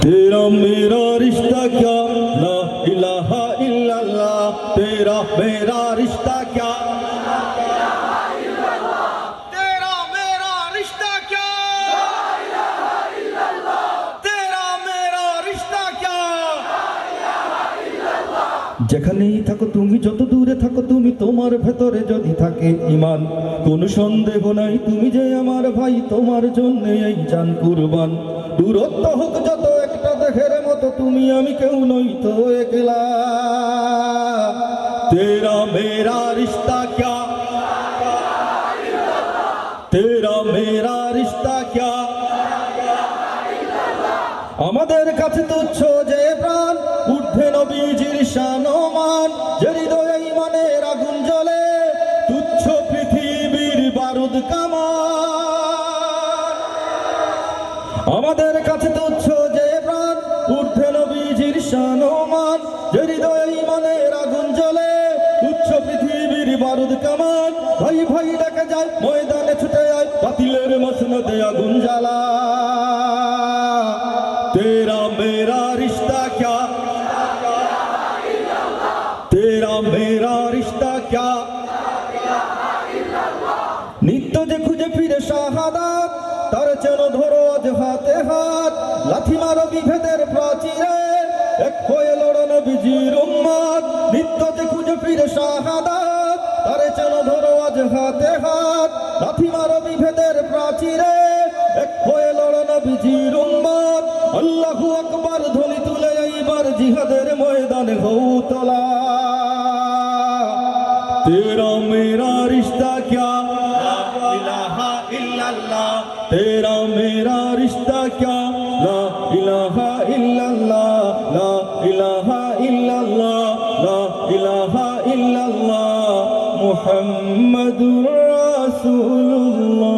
तेरा मेरा रिश्ता क्या ला इलाहा इल्लल्लाह तेरा मेरा रिश्ता क्या तेरा मेरा रिश्ता क्या तेरा मेरा रिश्ता क्या যেখানেই থাকো তুমি যত দূরে থাকো তুমি তোমার ভেতরে যদি থাকে ইমান কোন সন্দেহ নাই তুমি যে আমার ভাই তোমার জন্য এই জান কুরবান দূরত্ব হোক যত একটা দেহের মতো তুমি, আমি কেউ নই তো একলা। তেরা মেরা রিশ্তা ক্যা? তেরা মেরা রিশ্তা ক্যা? আমাদের কাছে তুচ্ছ যে প্রাণ, ঊর্ধ্বে নবীজির শানমান, যে হৃদয়ে ইমানের আগুন জ্বলে, তুচ্ছ পৃথিবীর বারুদ কামান। আমাদের কাছে তুচ্ছ সম্মান যদি মনের আগুন জ্বলে, উচ্চ যায়, ময়দানে ছুটে যায় তেরা রিশতা তেরা রিশতা ক্যা? নিত্য যে খুঁজে ফিরে সাহাদা তার যেন ধরো আজ হাতে হাত। লাথি বিভেদের এক হয়ে লড়ানো বিজির উম্মাদ নিত্যতে খুঁজে ফিরে শাহাদাত। তারে যেন ধরো আজ হাতে হাত। লাথি মারো বিভেদের প্রাচীরে। এক হয়ে লড়ানো বিজির উম্মাদ আল্লাহু আকবার ধ্বনি তুলে এইবার জিহাদের ময়দানে হৌতলা তেরা মেরা রিশতা ক্যা? লা ইলাহা ইল্লাল্লাহ। তেরা মেরা রিশতা ক্যা? محمد رسول الله.